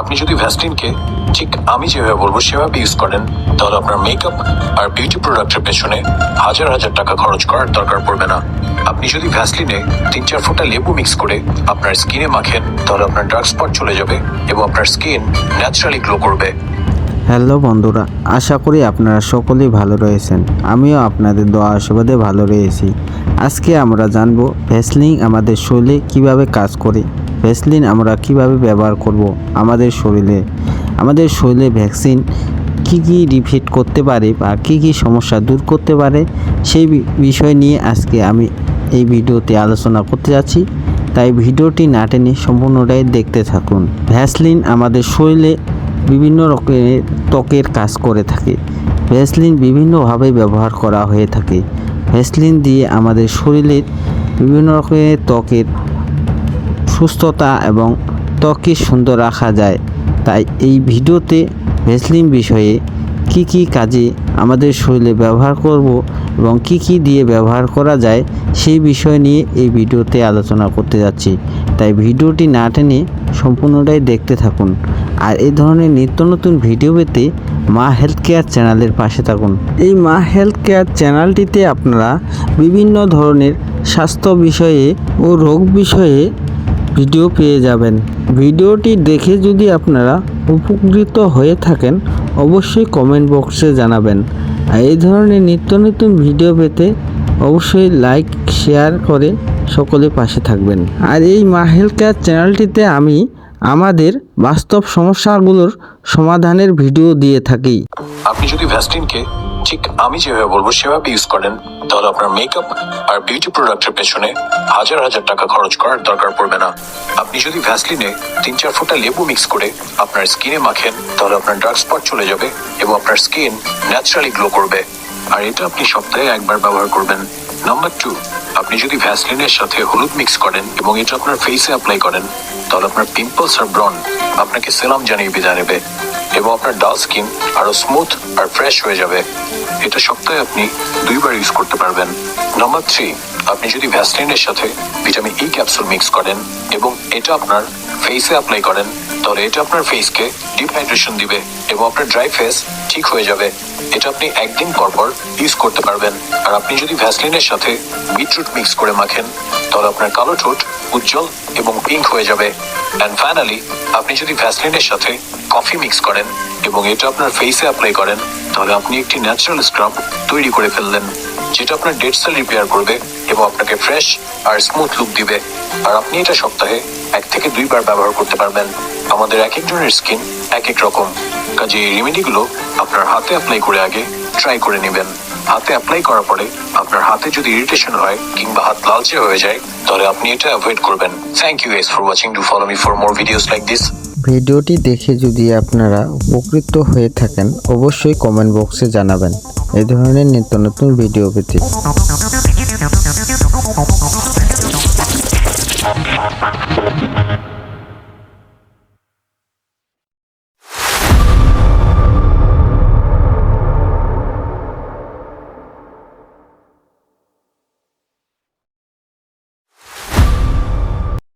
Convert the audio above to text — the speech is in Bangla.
আপনি যদি ভ্যাসলিনকে ঠিক আমি যেভাবে বলব সেভাবে ইউজ করেন, তাহলে আপনার মেকআপ আর বিউটি প্রোডাক্টের পেছনে হাজার হাজার টাকা খরচ করার দরকার পড়বে না। আপনি যদি ভ্যাসলিনে তিন চার ফোঁটা লেবু মিক্স করে আপনার স্কিনে মাখেন, তাহলে আপনার ডার্ক স্পট চলে যাবে এবং আপনার স্কিন ন্যাচারালি গ্লো করবে। হ্যালো বন্ধুরা, আশা করি আপনারা সকলেই ভালো রয়েছেন। আমিও আপনাদের দোয়া আশীর্বাদে ভালো রয়েছি। আজকে আমরা জানব ভ্যাসলিন আমাদের শরীরে কীভাবে কাজ করে ভ্যাসলিন আমরা কীভাবে ব্যবহার করব আমাদের শরীরে। আমাদের শরীরে ভ্যাকসিন কি কি রিফিট করতে পারে বা কি কি সমস্যা দূর করতে পারে, সেই বিষয় নিয়ে আজকে আমি এই ভিডিওতে আলোচনা করতে যাচ্ছি। তাই ভিডিওটি না টেনে সম্পূর্ণটাই দেখতে থাকুন। ভ্যাসলিন আমাদের শরীরে বিভিন্ন রকমের ত্বকের কাজ করে থাকে। ভ্যাসলিন বিভিন্নভাবে ব্যবহার করা হয়ে থাকে। ভ্যাসলিন দিয়ে আমাদের শরীরের বিভিন্ন রকমের ত্বকের সুস্থতা এবং ত্বককে সুন্দর রাখা যায়। তাই এই ভিডিওতে ভ্যাসলিন বিষয়ে কি কি কাজে আমাদের শরীরে ব্যবহার করব এবং কি কি দিয়ে ব্যবহার করা যায় সেই বিষয় নিয়ে এই ভিডিওতে আলোচনা করতে যাচ্ছি। তাই ভিডিওটি না টেনে সম্পূর্ণটাই দেখতে থাকুন। আর এই ধরনের নিত্য নতুন ভিডিও পেতে মা হেলথ কেয়ার চ্যানেলের পাশে থাকুন। এই মা হেলথ কেয়ার চ্যানেলটিতে আপনারা বিভিন্ন ধরনের স্বাস্থ্য বিষয়ে ও রোগ বিষয়ে ভিডিও পেয়ে যাবেন। ভিডিওটি দেখে যদি আপনারা উপকৃত হয়ে থাকেন, অবশ্যই কমেন্ট বক্সে জানাবেন। আর এই ধরনের নিত্য নতুন ভিডিও পেতে অবশ্যই লাইক, শেয়ার করে সকলে পাশে থাকবেন। আর এই মা হেলথ কেয়ার চ্যানেলটিতে আমি আমাদের বাস্তব সমস্যাগুলোর সমাধানের ভিডিও দিয়ে থাকি। আপনি যদি ভ্যাসলিনকে ঠিক আমি যেভাবে বলব সেভাবে ইউজ করেন, তাহলে আপনার মেকআপ আর বিউটি প্রোডাক্টের পেছনে হাজার হাজার টাকা খরচ করার দরকার পড়বে না। আপনি যদি ভ্যাসলিনে তিন চার ফোঁটা লেবু মিক্স করে আপনার স্কিনে মাখেন, তাহলে আপনার ডার্ক স্পট চলে যাবে এবং আপনার স্কিন ন্যাচারালি গ্লো করবে। আর এটা আপনি সপ্তাহে একবার ব্যবহার করবেন। নাম্বার টু আপনি যদি ভ্যাসলিনের সাথে হলুদ মিক্স করেন এবং এটা আপনার ফেসে অ্যাপ্লাই করেন, তাহলে আপনার পিম্পলস আর ব্রন আপনাকে সেলাম জানিয়ে বিদায় নেবে এবং আপনার ডাল স্কিন আরও স্মুথ আর ফ্রেশ হয়ে যাবে। এটা সপ্তাহে আপনি দুইবার ইউজ করতে পারবেন। নাম্বার থ্রি আপনি যদি ভ্যাসলিনের সাথে ভিটামিন ই ক্যাপসুল মিক্স করেন এবং এটা আপনার ফেসে অ্যাপ্লাই করেন। তাহলে এটা আপনার ফেসকে ডিহাইড্রেশন দিবে এবং আপনার ড্রাই ফেস ঠিক হয়ে যাবে। এটা আপনি একদিন পর পর ইউজ করতে পারবেন। আর আপনি যদি ভ্যাসলিনের সাথে বিটরুট মিক্স করে মাখেন, তাহলে আপনার কালো ঠোঁট উজ্জ্বল এবং পিঙ্ক হয়ে যাবে। অ্যান্ড ফাইনালি আপনি যদি ভ্যাসলিনের সাথে কফি মিক্স করেন এবং এটা আপনার ফেসে অ্যাপ্লাই করেন, তাহলে আপনি একটি ন্যাচারাল স্ক্রাব তৈরি করে ফেললেন, যেটা আপনার ডেড সেল রিপেয়ার করবে এবং আপনাকে ফ্রেশ আর স্মুথ লুক দিবে। আর আপনি এটা সপ্তাহে এক থেকে দুইবার ব্যবহার করতে পারবেন। আমাদের এক একজনের স্কিন এক এক রকম। কাজে এই রেমেডিগুলো আপনার হাতে অ্যাপ্লাই করে আগে ট্রাই করে নেবেন। হাতে অ্যাপ্লাই করার পরে আপনার হাতে যদি ইরিটেশন হয় কিংবা হাত লালচে হয়ে যায়, তাহলে আপনি এটা অ্যাভয়েড করবেন। Thank you guys for watching do follow me for more videos like this ভিডিওটি দেখে যদি আপনারা উপকৃত হয়ে থাকেন, অবশ্যই কমেন্ট বক্সে জানাবেন। এই ধরনের নিত্য নতুন ভিডিও পেতে। Música